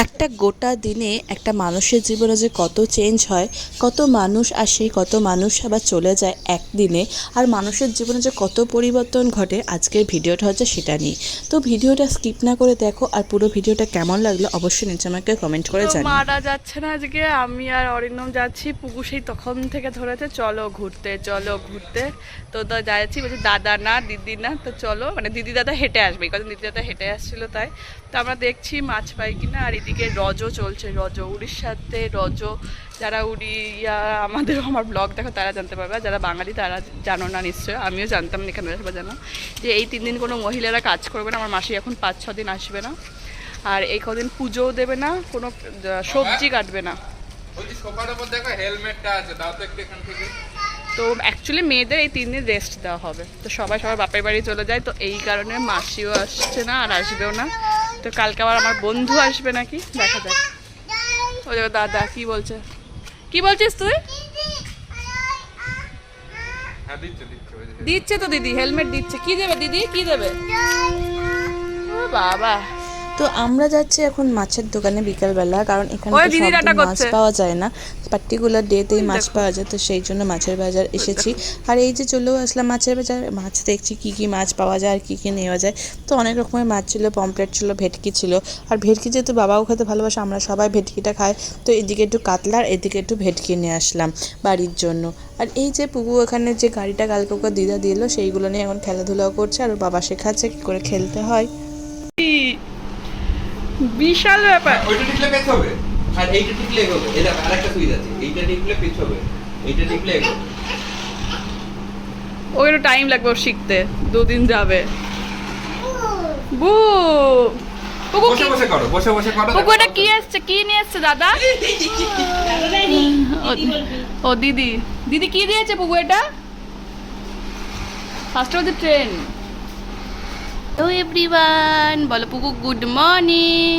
এক একটা গোটা দিনে একটা মানুষের জীবনে যে কত চেঞ্জ হয় কত মানুষ আসে কত মানুষ আবার চলে যায় একদিনে আর মানুষের জীবনে যে কত পরিবর্তন ঘটে আজকের ভিডিওটা হচ্ছে সেটা নিয়ে। তো ভিডিওটা স্কিপ না করে দেখো আর পুরো ভিডিওটা কেমন লাগল অবশ্যই নিচে আমাকে কমেন্ট করে জানিও। মারা যাচ্ছে না আজকে আমি আর অরিন্দম যাচ্ছি পুকু সেই তখন থেকে ধরেছে চলো ঘুরতে চলো ঘুরতে। তো তো যাচ্ছি বলছি দাদা না দিদি না। তো চলো মানে দিদি দাদা হেঁটে আসবে কথা দিদি দাদা হেঁটে আসছিল তাই। তো আমরা দেখছি মাছ পাই কিনা আর এদিকে রজো চলছে রজো উড়িষ্যাতে রজো যারা উড়িয়া আমাদের আমার ব্লগ দেখো তারা জানতে পারবে যারা বাঙালি তারা জানো না নিশ্চয়ই আমিও জানতাম না এখানে সবাই জানো। যে এই তিন দিন কোনো মহিলারা কাজ করবে না আমার মাসি এখন পাঁচ ছ দিন আসবে না। আর এই কদিন পুজোও দেবে না কোনো সবজি কাটবে না। তো অ্যাকচুয়ালি মেয়েদের এই তিন দিন রেস্ট দেওয়া হবে। তো সবাই সবার বাপের বাড়ি চলে যায় তো এই কারণে মাসিও আসছে না আর আসবেও না। তো কালকে আবার আমার বন্ধু আসবে নাকি? দেখা যাক। ও দেখো দাদা কি বলছে? কি বলছিস তুই? হ্যাঁ দিচ্ছে তো দিদি হেলমেট দিচ্ছে। কি দেবে দিদি? কি দেবে? ও বাবা। তো আমরা যাচ্ছি এখন মাছের দোকানে বিকালবেলা কারণ এখানে মাছ পাওয়া যায় না। পার্টিকুলার ডেতেই মাছ পাওয়া যায় তো সেই জন্য মাছের বাজার এসেছি। আর এই যে চলেও আসলাম মাছের বাজার মাছ দেখছি কি কি মাছ পাওয়া যায় আর কি কি নেওয়া যায়। তো অনেক রকমের মাছ ছিল পমপ্লেট ছিল ভেটকি ছিল। আর ভেটকি যেহেতু বাবাও খেতে ভালোবাসে আমরা সবাই ভেটকিটা খাই। তো এদিকে একটু কাতলার এদিকে একটু ভেটকি নিয়ে আসলাম বাড়ির জন্য। আর এই যে পুকু এখানে যে গাড়িটা কালকে ওকে দিদা দিল সেইগুলো নিয়ে এখন খেলাধুলাও করছে। আর বাবা শেখাচ্ছে কী করে খেলতে হয়। বিশাল ব্যাপার। ওইটা টিপলে পেছ হবে। আর এইটা টিপলে এগোবে। এটা আরেকটা সুইচ আছে। এইটা টিপলে পেছ হবে। এইটা টিপলে এগোবে। ও একটু টাইম লাগবে শিখতে। দুদিন যাবে। বু। পুকু বসে বসে করো বসে বসে করো। পুকু এটা কি এসছে? কি নিয়ে এসছে দাদা? ও দিদি দিদি। কি দিয়েছে পুকু এটা? ফার্স্ট অফ দ্য ট্রেন তো এভরিওয়ান বলো, পুকু গুড মর্নিং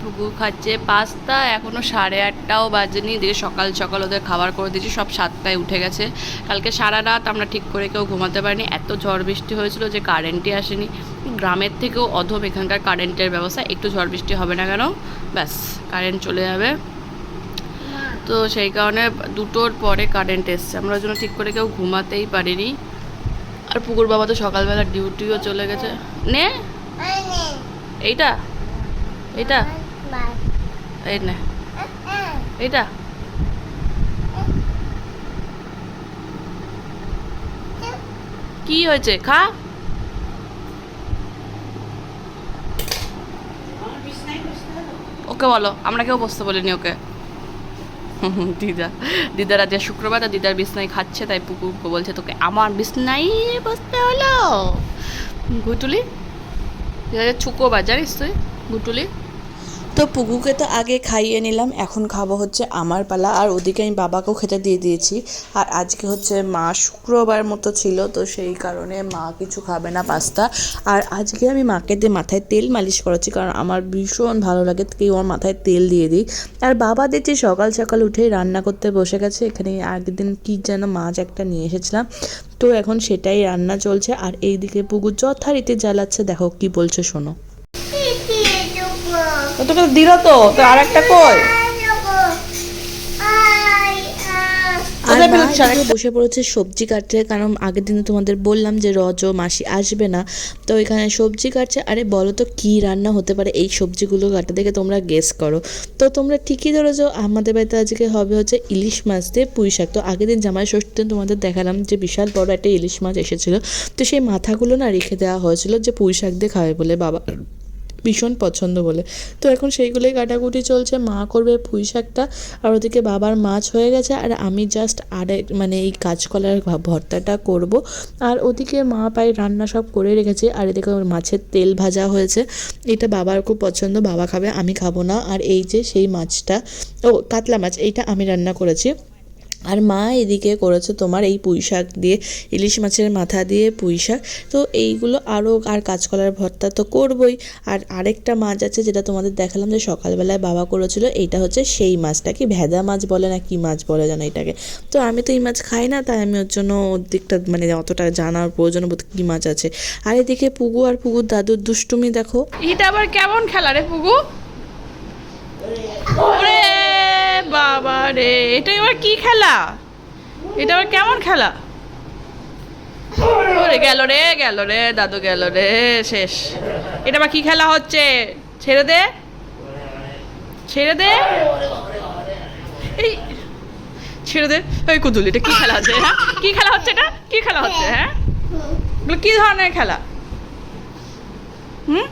পুকু খাচ্ছে পাস্তা এখনও সাড়ে আটটাও বাজেনি। দিয়ে সকাল সকাল ওদের খাবার করে দিয়েছি, সব সাতটায় উঠে গেছে। কালকে সারা রাত আমরা ঠিক করে কেউ ঘুমাতে পারিনি। এত ঝড় বৃষ্টি হয়েছিল যে কারেন্টই আসেনি। গ্রামের থেকেও অধম এখানকার কারেন্টের ব্যবস্থা। একটু ঝড় বৃষ্টি হবে না কেন? ব্যাস কারেন্ট চলে যাবে। তো সেই কারণে দুটোর পরে কারেন্ট এসছে। আমরা জন্য ঠিক করে কেউ ঘুমাতেই পারিনি। আর পুকুর বাবা তো সকালবেলা ডিউটিও চলে গেছে। নে। এইটা। এইটা। এই নে। এইটা। কি হয়েছে? খা। ওকে বলো, আমরা কেউ বসতে বলিনি ওকে। দিদা, দিদার আজকে শুক্রবার আর দিদার বিছনায় খাচ্ছে, তাই পুকুর বলছে, তোকে আমার বিছনাই বসতে হলো। গুটুলি, দিদা ছুকো বাজার তুই? গুটুলি তো পুকুকে তো আগে খাইয়ে নিলাম, এখন খাব হচ্ছে আমার পালা। আর ওদিকে আমি বাবাকেও খেতে দিয়ে দিয়েছি। আর আজকে হচ্ছে মা শুক্রবার মতো ছিল, তো সেই কারণে মা কিছু খাবে না পাস্তা। আর আজকে আমি মাকে দিয়ে মাথায় তেল মালিশ করাচ্ছি, কারণ আমার ভীষণ ভালো লাগে কেউ আমার মাথায় তেল দিয়ে দিই। আর বাবা দেখছি সকাল সকাল উঠেই রান্না করতে বসে গেছে, এখানে আগের দিন কী যেন মাছ একটা নিয়ে এসেছিলাম। তো এখন সেটাই রান্না চলছে। আর এইদিকে পুকুর যথারীতি জ্বালাচ্ছে, দেখো কি বলছে শোনো। তোকে দিল তো তো আর একটা কই বসে পড়েছে সবজি কাটতে। কারণ আগের দিনে তোমাদের বললাম যে রজ মাসি আসবে না। তো এখানে সবজি কাটছে। আরে বলো তো কী রান্না হতে পারে এই সবজিগুলো কাটে দেখে তোমরা গেস করো। তো তোমরা ঠিকই ধরেছো আমাদের বাড়িতে আজকে হবে হচ্ছে ইলিশ মাছ দিয়ে পুঁই শাক। তো আগের দিন জামাই ষষ্ঠীতে তোমাদের দেখালাম যে বিশাল বড় একটা ইলিশ মাছ এসেছিল। তো সেই মাথাগুলো না রেখে দেওয়া হয়েছিল যে পুঁই শাক দিয়ে খাবে বলে বাবা। ভীষণ পছন্দ বলে। তো এখন সেইগুলোই কাটাকুটি চলছে, মা করবে পুঁই শাকটা আর ওদিকে বাবার মাছ হয়ে গেছে, আর আমি জাস্ট আড়াই মানে এই কাঁচকলার ভর্তাটা করব। আর ওদিকে মা পায়ে রান্না সব করে রেখেছে, আর এদিকে ওর মাছের তেল ভাজা হয়েছে। এটা বাবার খুব পছন্দ, বাবা খাবে, আমি খাব না। আর এই যে সেই মাছটা, ও কাতলা মাছ, এইটা আমি রান্না করেছি। আর মা এদিকে করেছে তোমার এই পুঁই শাক দিয়ে, ইলিশ মাছের মাথা দিয়ে পুঁই শাক। তো এইগুলো আরও আর কাঁচকলার ভর্তা তো করবই। আর আরেকটা মাছ আছে যেটা তোমাদের দেখালাম যে সকালবেলায় বাবা করেছিল, এইটা হচ্ছে সেই মাছটা কি ভেদা মাছ বলে না কি মাছ বলে জানো এটাকে। তো আমি তো এই মাছ খাই না, তাই আমি ওর জন্য ওর দিকটা মানে অতটা জানার প্রয়োজন বোধ কী মাছ আছে। আর এদিকে পুগু আর পুগুর দাদুর দুষ্টুমি দেখো। এটা আবার কেমন খেলা রে পুগু? বাবা রে, এটা এবার কি খেলা? এটা আবার কেমন খেলা? ওরে গেল রে গেল রে, দাদু গেল রে, শেষ। এটা আবার কি খেলা হচ্ছে? ছেড়ে দে। ছেড়ে দে। এই, ছেড়ে দে। ওই কুদুল, এটা কি খেলা হচ্ছে হ্যাঁ? কি খেলা হচ্ছে এটা? কি খেলা হচ্ছে হ্যাঁ? কি ধরনের খেলা? হুম?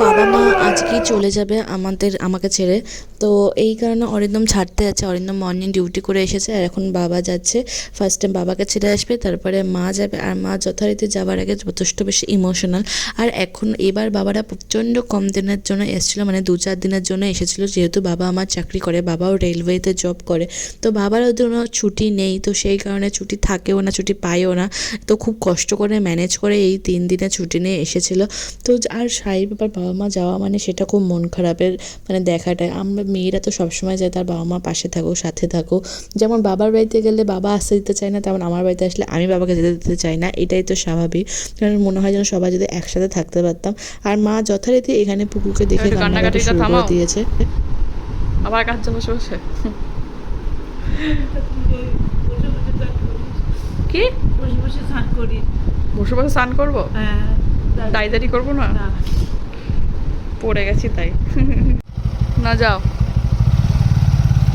বাবা মা আজকে চলে যাবে আমাদের, আমাকে ছেড়ে। তো এই কারণে অরিন্দম ছাড়তে যাচ্ছে। অরিন্দম মর্নিং ডিউটি করে এসেছে আর এখন বাবা যাচ্ছে। ফার্স্ট টাইম বাবাকে ছেড়ে আসবে, তারপরে মা যাবে। আর মা যথারীতি যাবার আগে যথেষ্ট বেশি ইমোশনাল আর এখন এবার বাবারা প্রচণ্ড কম দিনের জন্য এসেছিল মানে দু চার দিনের জন্য এসেছিল। যেহেতু বাবা আমার চাকরি করে, বাবাও রেলওয়েতে জব করে। তো বাবারও জন্য ছুটি নেই, তো সেই কারণে ছুটি থাকেও না, ছুটি পায়ও না। তো খুব কষ্ট করে ম্যানেজ করে এই তিন দিনের ছুটি নিয়ে এসেছিল। তো আর ব্যাপার বাবা মা যাওয়া মানে সেটা খুব মন খারাপের মানে দেখাটায় আমরা মেয়েরা তো সবসময় যায় তার বাবা মা পাশে থাকো সাথে থাকো। যেমন বাবার বাড়িতে গেলে বাবা আসতে দিতে চায় না তেমন আমার বাড়িতে আসলে আমি বাবাকে যেতে দিতে চাই না এটাই তো স্বাভাবিক। কারণ মনে হয় যেন সবাই যদি একসাথে থাকতে পারতাম। আর মা যথারীতি এখানে পুকুরকে দেখে কান্নাকাটি শুরু করে দিয়েছে। আবার কাছে বসে বসে? কি? বসে বসে স্নান করি। বসে বসে স্নান করব? হ্যাঁ দাই করব না। পড়ে গেছি তাই। না যাও।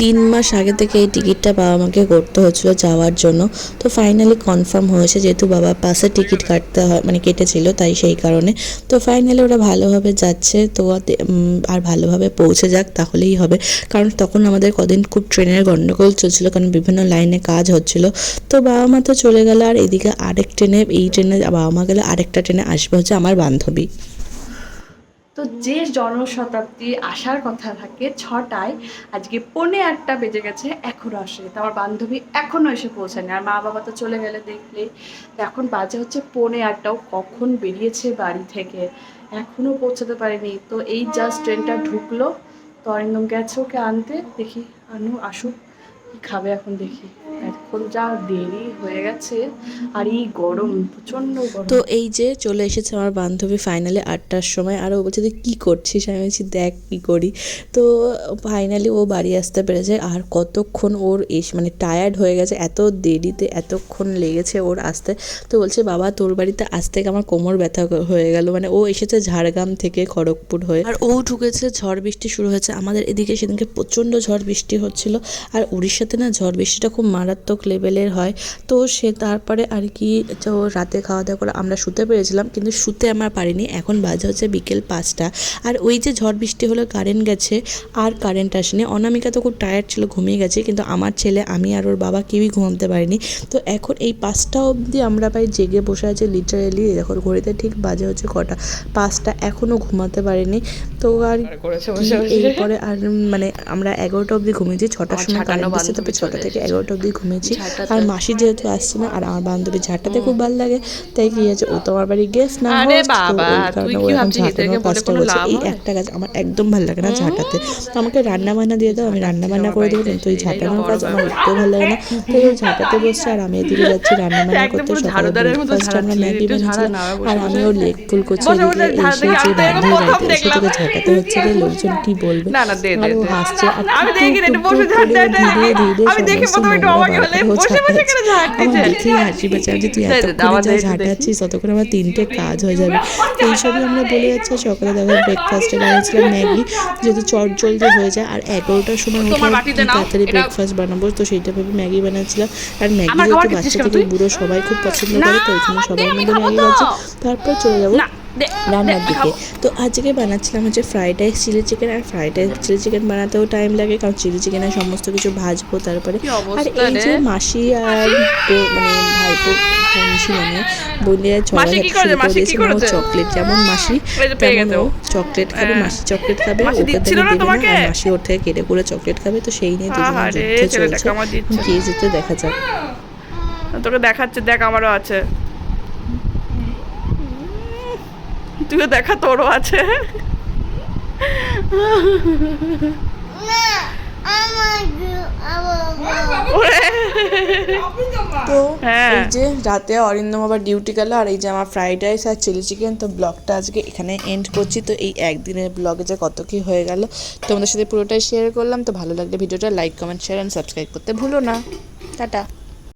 তিন মাস আগে থেকে এই টিকিটটা বাবা মাকে করতে হচ্ছিল যাওয়ার জন্য। তো ফাইনালি কনফার্ম হয়েছে যেহেতু বাবা পাশে টিকিট কাটতে হয় মানে কেটেছিল তাই সেই কারণে। তো ফাইনালি ওরা ভালোভাবে যাচ্ছে, তো আর ভালোভাবে পৌঁছে যাক, তাহলেই হবে। কারণ তখন আমাদের কদিন খুব ট্রেনের গণ্ডগোল চলছিল, কারণ বিভিন্ন লাইনে কাজ হচ্ছিল। তো বাবা মা তো চলে গেল, আর এদিকে আরেক ট্রেনে, এই ট্রেনে বাবা মা গেলে আরেকটা ট্রেনে আসবে হচ্ছে আমার বান্ধবী। তো যে জনশতাব্দী আসার কথা থাকে ছটায়, আজকে পৌনে আটটা বেজে গেছে, এখনও আসেনি। তো আমার বান্ধবী এখনও এসে পৌঁছায়নি। আর মা বাবা তো চলে গেলে দেখলে এখন বাজে হচ্ছে পৌনে আটটাও কখন বেরিয়েছে বাড়ি থেকে? এখনও পৌঁছাতে পারেনি। তো এই জাস্ট ট্রেনটা ঢুকলো। তো অরিন্দম গেছে ওকে আনতে। দেখি, আনু, আসুক। কি খাবে এখন দেখি। এখন যা দেরি হয়ে গেছে, আর এই গরম প্রচণ্ড গরম। তো এই যে চলে এসেছে আমার বান্ধবী ফাইনালি আটটার সময়, আর ও বলছে, তুই কী করছিস? আমি বলছি, দেখ কী করি। তো ফাইনালি ও বাড়ি আসতে পেরেছে, আর কতক্ষণ ওর এস মানে টায়ার্ড হয়ে গেছে, এত দেরিতে, এতক্ষণ লেগেছে ওর আসতে। তো বলছে, বাবা, তোর বাড়িতে আসতে আমার কোমর ব্যথা হয়ে গেল। মানে ও এসেছে ঝাড়গ্রাম থেকে খড়গপুর হয়ে। আর ও ঢুকেছে, ঝড় বৃষ্টি শুরু হয়েছে। আমাদের এদিকে সেদিনকে প্রচণ্ড ঝড় বৃষ্টি হচ্ছিল। আর উড়িষ্যাতে না ঝড় বৃষ্টিটা খুব মারাত্মক লেভেলের হয়। তো সে তারপরে আর কি তো রাতে খাওয়া দাওয়া করে আমরা শুতে পেরেছিলাম কিন্তু শুতে আমার পারিনি। এখন বাজে হচ্ছে বিকেল পাঁচটা। আর ওই যে ঝড় বৃষ্টি হলো কারেন্ট গেছে আর কারেন্ট আসেনি। অনামিকা তো খুব টায়ার্ড ছিল ঘুমিয়ে গেছে কিন্তু আমার ছেলে আমি আর ওর বাবা কেউই ঘুমাতে পারিনি। তো এখন এই পাঁচটা অবধি আমরা প্রায় জেগে বসে আছি লিটারেলি দেখো ঘড়িতে ঠিক বাজে হচ্ছে কটা পাঁচটা এখনও ঘুমাতে পারিনি। তো আর এরপরে আর মানে আমরা এগারোটা অবধি ঘুমিয়েছি ছটার সময় কারেন্ট এসেছে তবে ছটা থেকে এগারোটা অবধি ঘুমিয়েছি। আর মাসি যেহেতু আসছে না আর আমার বান্ধবী ঝাঁটাতে খুব ভালো লাগে তাই কি আছে ও তো আমার বাড়ি গেস্ট না ওই কাজটা এই একটা কাজ আমার একদম ভালো লাগে না ঝাঁটাতে। তো আমাকে রান্না বান্না দিয়ে দাও আমি রান্না বান্না করে দেবো কিন্তু ওই এটাই ঝাঁটানোর কাজ আমার একটু ভালো লাগে না। তো ও ঝাঁটাতে বসছে আর আমি এদিকে যাচ্ছি রান্না বান্না করতে। সকালে ব্রেকফাস্ট আমরা ম্যাগি বানিয়েছিলাম আর। আমি ওর লেগ ফুল করছি এদিকে এসে যে প্রথম বাড়িতে এসে তোকে ঝাঁটাতে হচ্ছে রে লোকজন কি বলবে? আর ও হাসছে আর ধীরে ধীরে সমস্ত নোংরা অবাক বার হলে, করে ও বসে বসে কেন ঝাড় দিচ্ছে? হাসি পাচ্ছে যে তুই দে, দে, এতক্ষণে যা দেখি, দেখি। ঝাঁটাচ্ছিস ততক্ষণ আমার তিনটে কাজ হয়ে যাবে। এইসবই আমরা বলে যাচ্ছি সকালে দেখো ব্রেকফাস্টে বানিয়েছিলাম ম্যাগি। যেহেতু চট জলদি হয়ে যায় আর এগারোটার সময় উঠে তাড়াতাড়ি ব্রেকফাস্ট বানাবো তো সেইটা ভেবে ম্যাগি বানাচ্ছিলাম আর ম্যাগি যেহেতু বাচ্চা থেকে বুড়ো সবাই খুব পছন্দ করে তো দে, সবাই মিলে ম্যাগি। তারপর চলে যাব। রান্নার দিকে। তো আজকে বানাচ্ছিলাম হচ্ছে ফ্রাইড রাইস চিলি চিকেন আর ফ্রাইড রাইস চিলি চিকেন বানাতেও টাইম লাগে কারণ চিলি চিকেনের সমস্ত কিছু ভাজবো তারপরে। আর এই যে মাসি আর মানে ভাইপো বোন ছিল মানে বোনের ছড়া শুরু করে দিয়েছে ও চকলেট যেমন মাসি তেমন ও। চকলেট খাবে হ্যাঁ। মাসি চকলেট খাবে মাসি ওকে দিচ্ছিল দেবে না আর মাসি ওর থেকে কেটে করে চকলেট খাবে তো সেই নিয়ে দুজনের আহারে, যুদ্ধ ছেলেটাকে চলছে। কে যেতে দেখা যাক। তোকে দেখাচ্ছে দেখ আমারও আছে। তুইও দেখা তোরও আছে। তো হ্যাঁ। এই যে রাতে অরিন্দম আবার ডিউটি গেল আর এই যে আমার ফ্রাইড রাইস আর চিলি চিকেন তো ব্লগটা আজকে এখানে এন্ড করছি। তো এই একদিনের ব্লগে যে কত কি হয়ে গেল তোমাদের সাথে পুরোটাই শেয়ার করলাম। তো ভালো লাগলে ভিডিওটা like comment share and subscribe করতে ভুলো না। টাটা।